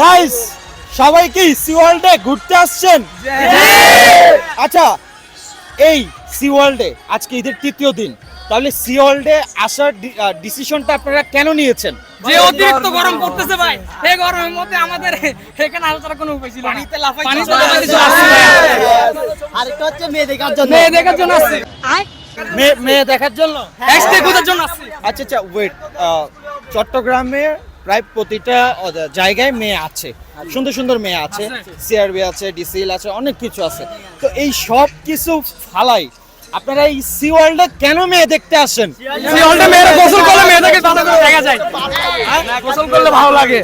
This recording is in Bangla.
গাইস সবাই কি সি ওয়ার্ল্ডে ঘুরতে আসছেন? আচ্ছা এই সি ওয়ার্ল্ডে আজকে ঈদের তৃতীয় দিন তাহলে সি ওয়ার্ল্ডে আসার ডিসিশনটা আপনারা কেন নিয়েছেন? যে অতিরিক্ত গরম পড়তেছে ভাই এই গরমের মধ্যে আমাদের এখানে আসার কোনো উপায় ছিল পানিতে লাফাই পানিতে আরেকটা হচ্ছে মেয়ে দেখার জন্য। মেয়ে দেখার জন্য আসছি। মেয়ে দেখার জন্য? জন্য আসছি। আচ্ছা আচ্ছা ওয়েট চট্টগ্রামে প্রায় প্রতিটা জায়গায় মেয়ে আছে। সুন্দর সুন্দর মেয়ে আছে। সিআরবি আছে ডিসিএল আছে অনেক কিছু আছে। তো এই সব কিছু ফালাই আপনারা এই সি ওয়ার্ল্ডে কেন মেয়ে দেখতে আসেন? সি ওয়ার্ল্ডে মেয়েরা গোসল করলে মেয়েদেরকে দেখা যায়। গোসল করলে ভালো লাগে।